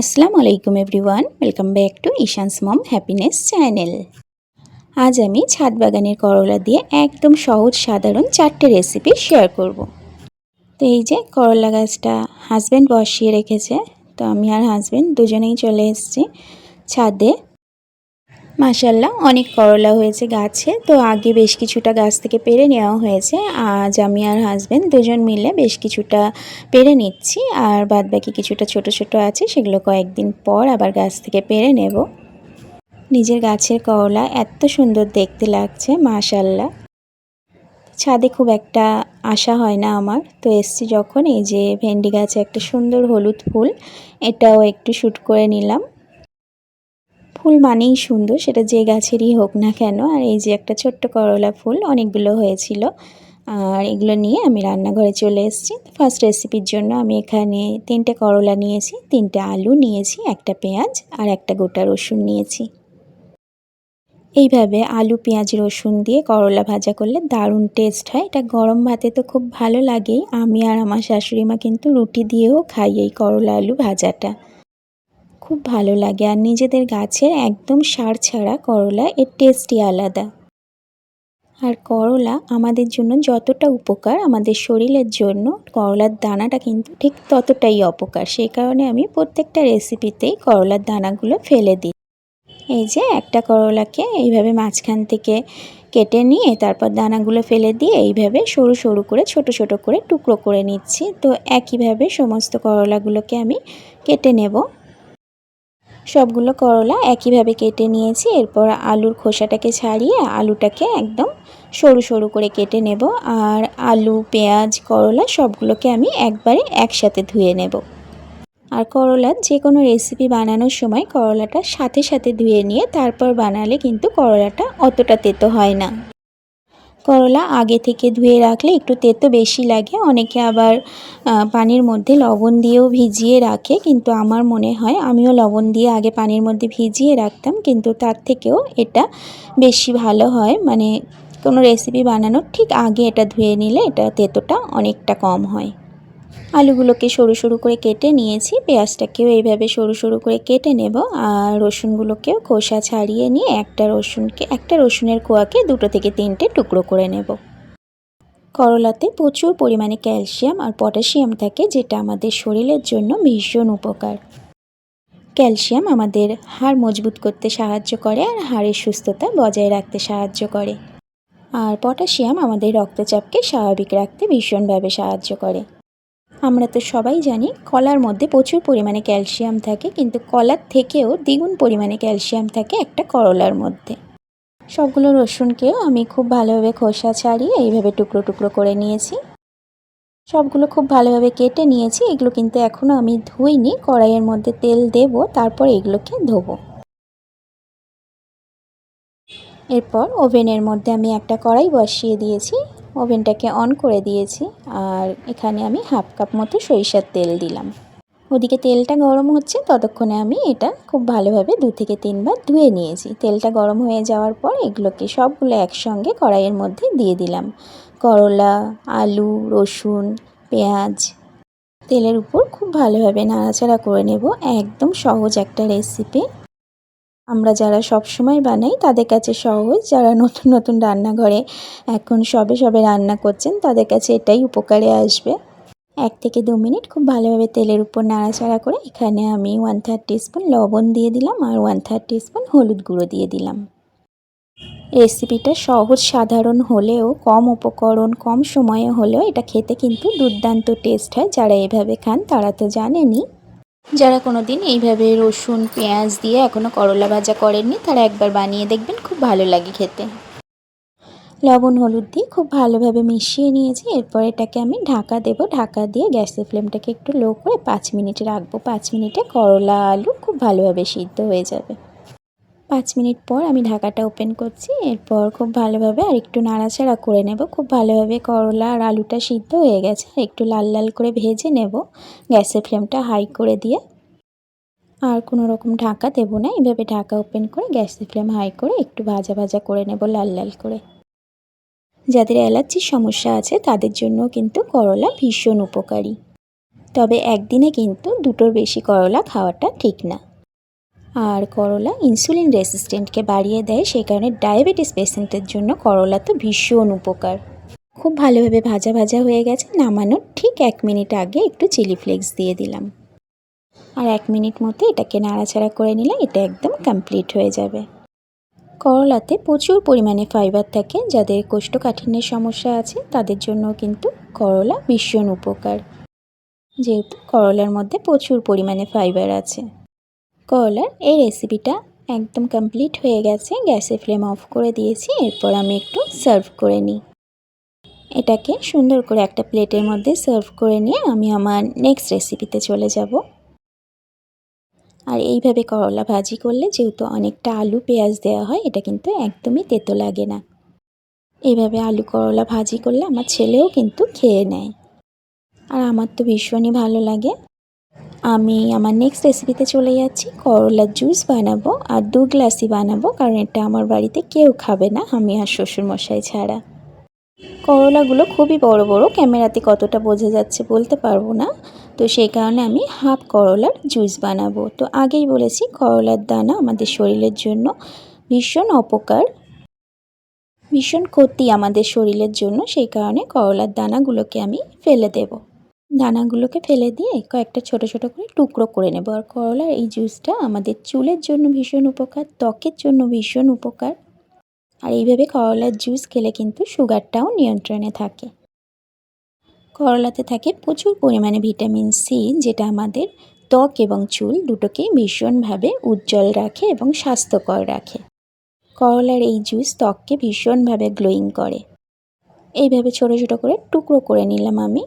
আসসালামু আলাইকুম everyone, welcome back to Ishan's mom happiness channel আজ আমি ছাদ বাগানের করলা দিয়ে একদম সহজ সাধারণ চারটে রেসিপি শেয়ার করব। তো এই যে করলা গাছটা হাজব্যান্ড বসিয়ে রেখেছে, তো আমি আর হাজব্যান্ড দুজনেই চলে এসেছি ছাদে মাসাল্লাহ অনেক করলা হয়েছে গাছে। তো আগে বেশ কিছুটা গাছ থেকে পেরে নেওয়া হয়েছে। আজ আমি আর হাজব্যান্ড দুজন মিলে বেশ কিছুটা পেরে নিচ্ছি। আর বাদ বাকি কিছুটা ছোট ছোট আছে, সেগুলো কয়েকদিন পর আবার গাছ থেকে পেরে নেব। নিজের গাছের করলা এত সুন্দর দেখতে লাগছে মাশাল্লাহ ছাদে খুব একটা আশা হয় না আমার। তো এসছি যখন এই যে ভেন্ডি গাছে একটা সুন্দর হলুদ ফুল, এটাও একটু শ্যুট করে নিলাম। ফুল মানেই সুন্দর, সেটা যে গাছেরই হোক না কেন। আর এই যে একটা ছোট্ট করলা ফুল, অনেকগুলো হয়েছিল। আর এগুলো নিয়ে আমি রান্নাঘরে চলে এসেছি। ফার্স্ট রেসিপির জন্য আমি এখানে তিনটে করলা নিয়েছি, তিনটে আলু নিয়েছি, একটা পেঁয়াজ আর একটা গোটা রসুন নিয়েছি। এইভাবে আলু, পেঁয়াজ, রসুন দিয়ে করলা ভাজা করলে দারুণ টেস্ট হয়। এটা গরম ভাতে তো খুব ভালো লাগেই। আমি আর আমার শাশুড়ি মা কিন্তু রুটি দিয়েও খাই এই করলা আলু ভাজাটা। খুব ভালো লাগে আর নিজেদের গাছের একদম সার ছাড়া করলা এর টেস্টই আলাদা। আর করলা আমাদের জন্য যতটা উপকার আমাদের শরীরের জন্য, করলার দানাটা কিন্তু ঠিক ততটাই অপকার। সেই কারণে আমি প্রত্যেকটা রেসিপিতেই করলার দানাগুলো ফেলে দিই। এই যে একটা করলাকে এইভাবে মাঝখান থেকে কেটে নিয়ে তারপর দানাগুলো ফেলে দিয়ে এইভাবে সরু সরু করে, ছোট ছোট করে টুকরো করে নিচ্ছি। তো একইভাবে সমস্ত করলাগুলোকে আমি কেটে নেব। সবগুলো করলা একইভাবে কেটে নিয়েছি। এরপর আলুর খোসাটাকে ছাড়িয়ে আলুটাকে একদম সরু সরু করে কেটে নেব আর আলু, পেঁয়াজ, করলা সবগুলোকে আমি একবারে একসাথে ধুয়ে নেব। আর করলার যে কোনো রেসিপি বানানোর সময় করলাটা সাথে সাথে ধুয়ে নিয়ে তারপর বানালে কিন্তু করলাটা অতটা তেতো হয় না। করলা আগে থেকে ধুয়ে রাখলে একটু তেতো বেশি লাগে। অনেকে আবার পানির মধ্যে লবণ দিয়েও ভিজিয়ে রাখে। কিন্তু আমার মনে হয় আমিও লবণ দিয়ে আগে পানির মধ্যে ভিজিয়ে রাখতাম। কিন্তু তার থেকেও এটা বেশি ভালো হয়। মানে কোনো রেসিপি বানানোর ঠিক আগে এটা ধুয়ে নিলে এটা তেতোটা অনেকটা কম হয়। আলুগুলোকে সরু সরু করে কেটে নিয়েছি। পেঁয়াজটাকেও এইভাবে সরু সরু করে কেটে নেব আর রসুনগুলোকেও খোসা ছাড়িয়ে নিয়ে একটা রসুনকে, একটা রসুনের কোয়াকে দুটো থেকে তিনটে টুকরো করে নেব। করলাতে প্রচুর পরিমাণে ক্যালসিয়াম আর পটাশিয়াম থাকে, যেটা আমাদের শরীরের জন্য ভীষণ উপকার। ক্যালসিয়াম আমাদের হাড় মজবুত করতে সাহায্য করে আর হাড়ের সুস্থতা বজায় রাখতে সাহায্য করে। আর পটাশিয়াম আমাদের রক্তচাপকে স্বাভাবিক রাখতে ভীষণভাবে সাহায্য করে। আমরা তো সবাই জানি কলার মধ্যে প্রচুর পরিমাণে ক্যালসিয়াম থাকে, কিন্তু কলার থেকেও দ্বিগুণ পরিমাণে ক্যালসিয়াম থাকে একটা করলার মধ্যে। সবগুলো রসুনকেও আমি খুব ভালোভাবে খোসা ছাড়িয়ে এইভাবে টুকরো টুকরো করে নিয়েছি। সবগুলো খুব ভালোভাবে কেটে নিয়েছি, এগুলো কিন্তু এখনও আমি ধুইনি, কড়াইয়ের মধ্যে তেল দেব, তারপর এগুলোকে ধোবো। এরপর ওভেনের মধ্যে আমি একটা কড়াই বসিয়ে দিয়েছি ওভেনটাকে অন করে দিয়েছি আর এখানে আমি হাফ কাপ মতো সরিষার তেল দিলাম। ওদিকে তেলটা গরম হচ্ছে, ততক্ষণে আমি এটা খুব ভালোভাবে দু থেকে তিনবার ধুয়ে নিয়েছি। তেলটা গরম হয়ে যাওয়ার পর এগুলোকে সবগুলো একসঙ্গে কড়াইয়ের মধ্যে দিয়ে দিলাম। করলা, আলু, রসুন, পেঁয়াজ। তেলের উপর খুব ভালোভাবে নাড়াচাড়া করে নেব। একদম সহজ একটা রেসিপি। আমরা যারা সব সময় বানাই, তাদের কাছে সহজ। যারা নতুন নতুন রান্নাঘরে এখন সবে সবে রান্না করছেন, তাদের কাছে এটাই উপকারে আসবে। এক থেকে দু মিনিট খুব ভালোভাবে তেলের উপর নাড়াচাড়া করে এখানে আমি ওয়ান থার্টি স্পুন লবণ দিয়ে দিলাম আর ওয়ান থার্টি স্পুন হলুদ গুঁড়ো দিয়ে দিলাম। রেসিপিটা সহজ সাধারণ হলেও, কম উপকরণ, কম সময়ে হলেও এটা খেতে কিন্তু দুর্দান্ত টেস্ট হয়। যারা এভাবে খান তারা তো জানেনই। যারা কোনো দিন এইভাবে রসুন, পেঁয়াজ দিয়ে এখনও করলা ভাজা করেননি, তারা একবার বানিয়ে দেখবেন, খুব ভালো লাগে খেতে। লবণ, হলুদ দিয়ে খুব ভালোভাবে মিশিয়ে নিয়েছি, এরপর এটাকে আমি ঢাকা দেব। ঢাকা দিয়ে গ্যাসের ফ্লেমটাকে একটু লো করে পাঁচ মিনিট রাখব। পাঁচ মিনিটে করলা, আলু খুব ভালোভাবে সিদ্ধ হয়ে যাবে। পাঁচ মিনিট পর আমি ঢাকাটা ওপেন করছি। এরপর খুব ভালোভাবে আর একটু নাড়াচাড়া করে নেব। খুব ভালোভাবে করলা আর আলুটা সিদ্ধ হয়ে গেছে। একটু লাল লাল করে ভেজে নেব। গ্যাসের ফ্লেমটা হাই করে দিয়ে। আর কোনো রকম ঢাকা দেবো না। এভাবে ঢাকা ওপেন করে গ্যাসের ফ্লেম হাই করে একটু ভাজা ভাজা করে নেব লাল লাল করে। যাদের অ্যালার্জির সমস্যা আছে, তাদের জন্য কিন্তু করলা ভীষণ উপকারী। তবে একদিনে কিন্তু দুটোর বেশি করলা খাওয়াটা ঠিক না। আর করলা ইনসুলিন রেসিস্ট্যান্টকে বাড়িয়ে দেয়, সেই কারণে ডায়াবেটিস পেশেন্টের জন্য করলা তো ভীষণ উপকার। খুব ভালোভাবে ভাজা ভাজা হয়ে গেছে, নামানোর ঠিক এক মিনিট আগে একটু চিলি ফ্লেক্স দিয়ে দিলাম। আর এক মিনিট মতো এটাকে নাড়াচাড়া করে নিলে এটা একদম কমপ্লিট হয়ে যাবে। করলাতে প্রচুর পরিমাণে ফাইবার থাকে, যাদের কোষ্ঠকাঠিন্যের সমস্যা আছে, তাদের জন্য কিন্তু করলা ভীষণ উপকার। যেহেতু করলার মধ্যে প্রচুর পরিমাণে ফাইবার আছে। করলার, এই রেসিপিটা একদম কমপ্লিট হয়ে গেছে। গ্যাসের ফ্লেম অফ করে দিয়েছি, এরপর আমি একটু সার্ভ করে নিই। এটাকে সুন্দর করে একটা প্লেটের মধ্যে সার্ভ করে নিয়ে আমি আমার নেক্সট রেসিপিতে চলে যাব। আর এইভাবে করলা ভাজি করলে যেহেতু অনেকটা আলু, পেঁয়াজ দেওয়া হয়, এটা কিন্তু একদমই তেতো লাগে না। এইভাবে আলু করলা ভাজি করলে আমার ছেলেও কিন্তু খেয়ে নেয়। আর আমার তো ভীষণই ভালো লাগে। আমি আমার নেক্সট রেসিপিতে চলে যাচ্ছি। করলার জুস বানাবো আর দু গ্লাসই বানাবো, কারণ এটা আমার বাড়িতে কেউ খাবে না, আমি আর শ্বশুরমশাই ছাড়া। করলাগুলো খুবই বড় বড়, ক্যামেরাতে কতটা বোঝা যাচ্ছে বলতে পারব না। তো সেই কারণে আমি হাফ করলার জুস বানাবো। তো আগেই বলেছি করলার দানা আমাদের শরীরের জন্য ভীষণ অপকার। ভীষণ ক্ষতি আমাদের শরীরের জন্য, সেই কারণে করলার দানাগুলোকে আমি ফেলে দেব। দানাগুলোকে ফেলে দিয়ে কয়েকটা ছোট ছোট করে টুকরো করে নেব। আর করলার এই জুসটা আমাদের চুলের জন্য ভীষণ উপকার, ত্বকের জন্য ভীষণ উপকার। আর এইভাবে করলার জুস খেলে কিন্তু সুগারটাও নিয়ন্ত্রণে থাকে। করলাতে থাকে প্রচুর পরিমাণে ভিটামিন সি যেটা আমাদের ত্বক এবং চুল দুটোকেই ভীষণভাবে উজ্জ্বল রাখে এবং স্বাস্থ্যকর রাখে। করলার এই জুস ত্বককে ভীষণভাবে গ্লোয়িং করে। এইভাবে ছোটো ছোটো করে টুকরো করে নিলাম আমি।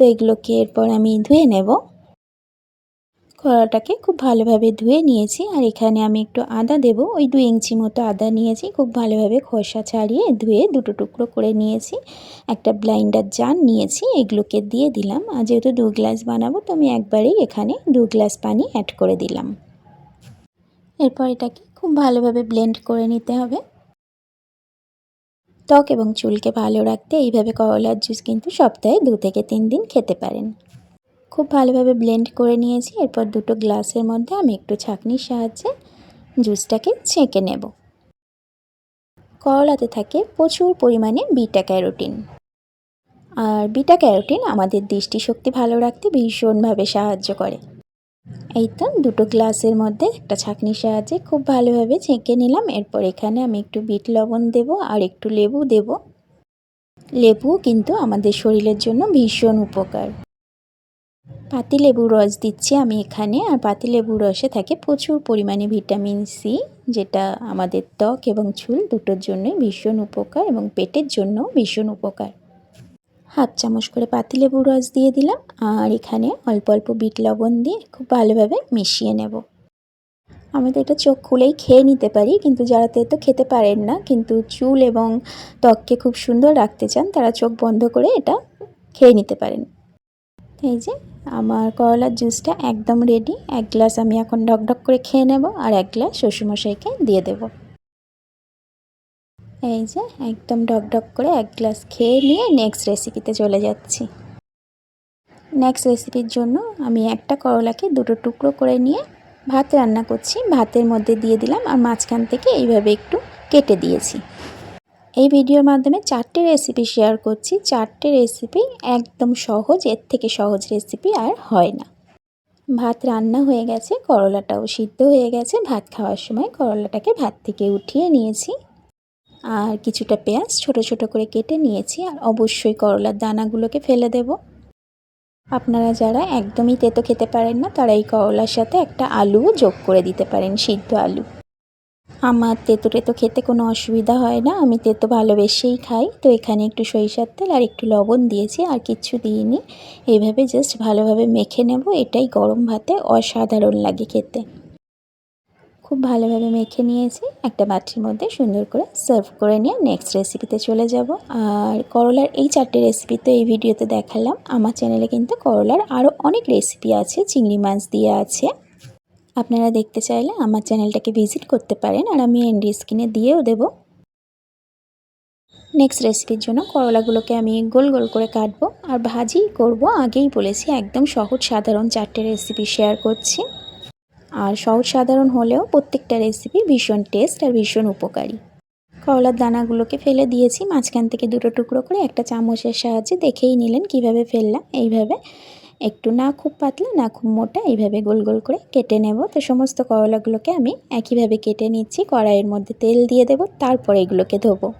তো এগুলোকে এরপর আমি ধুয়ে নেব। কড়াটাকে খুব ভালোভাবে ধুয়ে নিয়েছি আর এখানে আমি একটু আদা দেব। ওই দু ইঞ্চি মতো আদা নিয়েছি, খুব ভালোভাবে খোসা ছাড়িয়ে ধুয়ে দুটো টুকরো করে নিয়েছি। একটা ব্লাইন্ডার জান নিয়েছি, এগুলোকে দিয়ে দিলাম। আর যেহেতু দু গ্লাস বানাবো, তো আমি একবারেই এখানে দু গ্লাস পানি অ্যাড করে দিলাম। এরপর এটাকে খুব ভালোভাবে ব্লেন্ড করে নিতে হবে। ত্বক এবং চুলকে ভালো রাখতে এইভাবে করলার জুস কিন্তু সপ্তাহে দু থেকে তিন দিন খেতে পারেন। খুব ভালোভাবে ব্লেন্ড করে নিয়েছি, এরপর দুটো গ্লাসের মধ্যে আমি একটু ছাঁকনির সাহায্যে জুসটাকে ছেঁকে নেব। করলাতে থাকে প্রচুর পরিমাণে বিটা ক্যারোটিন। আর বিটা ক্যারোটিন আমাদের দৃষ্টিশক্তি ভালো রাখতে ভীষণভাবে সাহায্য করে। এই তো, দুটো গ্লাসের মধ্যে একটা ছাঁকনির সাহায্যে খুব ভালোভাবে ছেঁকে নিলাম। এরপর এখানে আমি একটু বিট লবণ দেব আর একটু লেবু দেব। লেবু কিন্তু আমাদের শরীরের জন্য ভীষণ উপকার। পাতিলেবুর রস দিচ্ছি আমি এখানে, আর পাতিলেবুর রসে থাকে প্রচুর পরিমাণে ভিটামিন সি, যেটা আমাদের ত্বক এবং চুল দুটোর জন্যই ভীষণ উপকার এবং পেটের জন্য ভীষণ উপকার। হাফ চামচ করে পাতিলেবুর রস দিয়ে দিলাম আর এখানে অল্প অল্প বিট লবণ দিয়ে খুব ভালোভাবে মিশিয়ে নেব। আমি তো এটা চোখ খুলেই খেয়ে নিতে পারি, কিন্তু যারা তেতো খেতে পারেন না, কিন্তু চুল এবং ত্বককে খুব সুন্দর রাখতে চান, তারা চোখ বন্ধ করে এটা খেয়ে নিতে পারেন। এই যে আমার করলার জুসটা একদম রেডি এক গ্লাস আমি এখন ডক করে খেয়ে নেব আর এক গ্লাস শ্বশুরমশাইকে দিয়ে দেব। এই যে একদম ডক করে এক গ্লাস খেয়ে নিয়ে নেক্সট রেসিপিতে চলে যাচ্ছি। নেক্সট রেসিপির জন্য আমি একটা করলাকে দুটো টুকরো করে নিয়ে ভাত রান্না করছি। ভাতের মধ্যে দিয়ে দিলাম আর মাঝখান থেকে এইভাবে একটু কেটে দিয়েছি। এই ভিডিওর মাধ্যমে চারটে রেসিপি শেয়ার করছি। চারটে রেসিপি একদম সহজ, এর থেকে সহজ রেসিপি আর হয় না। ভাত রান্না হয়ে গেছে, করলাটাও সিদ্ধ হয়ে গেছে। ভাত খাওয়ার সময় করলাটাকে ভাত থেকে উঠিয়ে নিয়েছি। আর কিছুটা পেঁয়াজ ছোট ছোট করে কেটে নিয়েছি আর অবশ্যই করলার দানাগুলোকে ফেলে দেব। আপনারা যারা একদমই তেতো খেতে পারেন না, তারা এই করলার সাথে একটা আলুও যোগ করে দিতে পারেন, সিদ্ধ আলু। আমার তেতো টেতো খেতে কোনো অসুবিধা হয় না, আমি তেতো ভালোবেসেই খাই। তো এখানে একটু সরিষার তেল আর একটু লবণ দিয়েছি আর কিচ্ছু দিইনি। এইভাবে জাস্ট ভালোভাবে মেখে নেব, এটাই গরম ভাতে অসাধারণ লাগে খেতে। খুব ভালোভাবে মেখে নিয়েছি। একটা বাটির মধ্যে সুন্দর করে সার্ভ করে নিয়ে নেক্সট রেসিপিতে চলে যাব। আর করলার এই চারটে রেসিপি তো এই ভিডিওতে দেখালাম। আমার চ্যানেলে কিন্তু করলার আরও অনেক রেসিপি আছে, চিংড়ি মাছ দিয়ে আছে। আপনারা দেখতে চাইলে আমার চ্যানেলটাকে ভিজিট করতে পারেন আর আমি এন্ডি স্ক্রিনে দিয়েও দেব। নেক্সট রেসিপির জন্য করলাগুলোকে আমি গোল গোল করে কাটবো। আর ভাজি করব আগেই বলেছি, একদম সহজ সাধারণ চারটে রেসিপি শেয়ার করছি। আর সহজ সাধারণ হলেও প্রত্যেকটা রেসিপি ভীষণ টেস্ট আর ভীষণ উপকারী। করলার দানাগুলোকে ফেলে দিয়েছি, মাঝখান থেকে দুটো টুকরো করে একটা চামচের সাহায্যে দেখেই নিলেন কীভাবে ফেললাম। এইভাবে একটু না খুব পাতলা, না খুব মোটা, এইভাবে গোল গোল করে কেটে নেব। তো সমস্ত করলাগুলোকে আমি একইভাবে কেটে নিচ্ছি, কড়াইয়ের মধ্যে তেল দিয়ে দেব, তারপরে এগুলোকে ধোবো।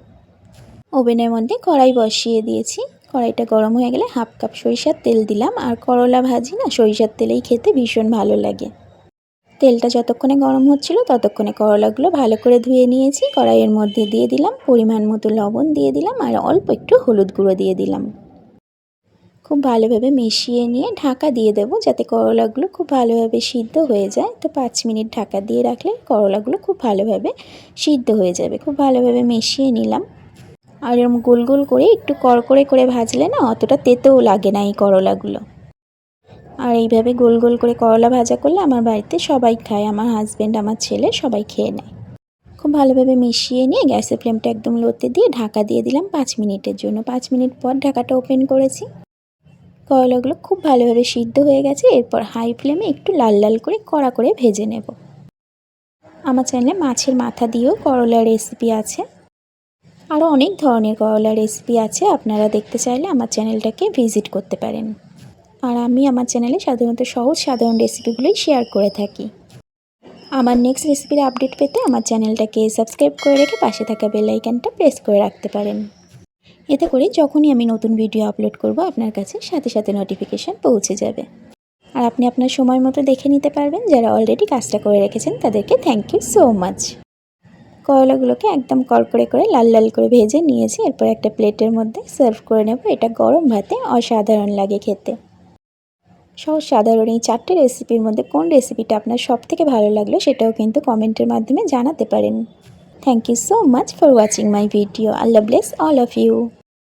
ওভেনের মধ্যে কড়াই বসিয়ে দিয়েছি। কড়াইটা গরম হয়ে গেলে হাফ কাপ সরিষার তেল দিলাম। আর করলা ভাজি না, সরিষার তেলেই খেতে ভীষণ ভালো লাগে। তেলটা যতক্ষণে গরম হচ্ছিল ততক্ষণে করলাগুলো ভালো করে ধুয়ে নিয়েছি। কড়াইয়ের মধ্যে দিয়ে দিলাম পরিমাণ মতো লবণ দিয়ে দিলাম আর অল্প একটু হলুদ গুঁড়ো দিয়ে দিলাম। খুব ভালোভাবে মিশিয়ে নিয়ে ঢাকা দিয়ে দেবো যাতে করলাগুলো খুব ভালোভাবে সিদ্ধ হয়ে যায়। তো পাঁচ মিনিট ঢাকা দিয়ে রাখলে করলাগুলো খুব ভালোভাবে সিদ্ধ হয়ে যাবে। খুব ভালোভাবে মিশিয়ে নিলাম। আর এরকম গোল গোল করে একটু কড়কড়ে করে ভাজলে না অতটা তেতেও লাগে না এই করলাগুলো। আর এইভাবে গোল গোল করে করলা ভাজা করলে আমার বাড়িতে সবাই খায়। আমার হাজব্যান্ড আমার ছেলে সবাই খেয়ে নেয়। খুব ভালোভাবে মিশিয়ে নিয়ে গ্যাসের ফ্লেমটা একদম লোতে দিয়ে ঢাকা দিয়ে দিলাম পাঁচ মিনিটের জন্য। পাঁচ মিনিট পর ঢাকাটা ওপেন করেছি। করলাগুলো খুব ভালোভাবে সিদ্ধ হয়ে গেছে। এরপর হাই ফ্লেমে একটু লাল লাল করে কড়া করে ভেজে নেব। আমার চ্যানেলে মাছের মাথা দিয়েও করলার রেসিপি আছে। আরও অনেক ধরনের করলার রেসিপি আছে। আপনারা দেখতে চাইলে আমার চ্যানেলটাকে ভিজিট করতে পারেন। আর আমি আমার চ্যানেলে সাধারণত সহজ সাধারণ রেসিপিগুলোই শেয়ার করে থাকি। আমার নেক্সট রেসিপির আপডেট পেতে আমার চ্যানেলটাকে সাবস্ক্রাইব করে রেখে পাশে থাকা বেল আইকনটা প্রেস করে রাখতে পারেন। এতে করে যখনই আমি নতুন ভিডিও আপলোড করব, আপনার কাছে সাথে সাথে নোটিফিকেশান পৌঁছে যাবে। আর আপনি আপনার সময় মতো দেখে নিতে পারবেন যারা অলরেডি কাজটা করে রেখেছেন তাদেরকে থ্যাংক ইউ সো মাচ করলাগুলোকে একদম কড়কড়ে করে লাল লাল করে ভেজে নিয়েছি, এরপর একটা প্লেটের মধ্যে সার্ভ করে নেব। এটা গরম ভাতে অসাধারণ লাগে খেতে। সহজ সাধারণ এই চারটে রেসিপির মধ্যে কোন রেসিপিটা আপনার সব থেকে ভালো লাগল সেটাও কিন্তু কমেন্টের মাধ্যমে জানাতে পারেন। Thank you so much for watching my video Allah bless all of you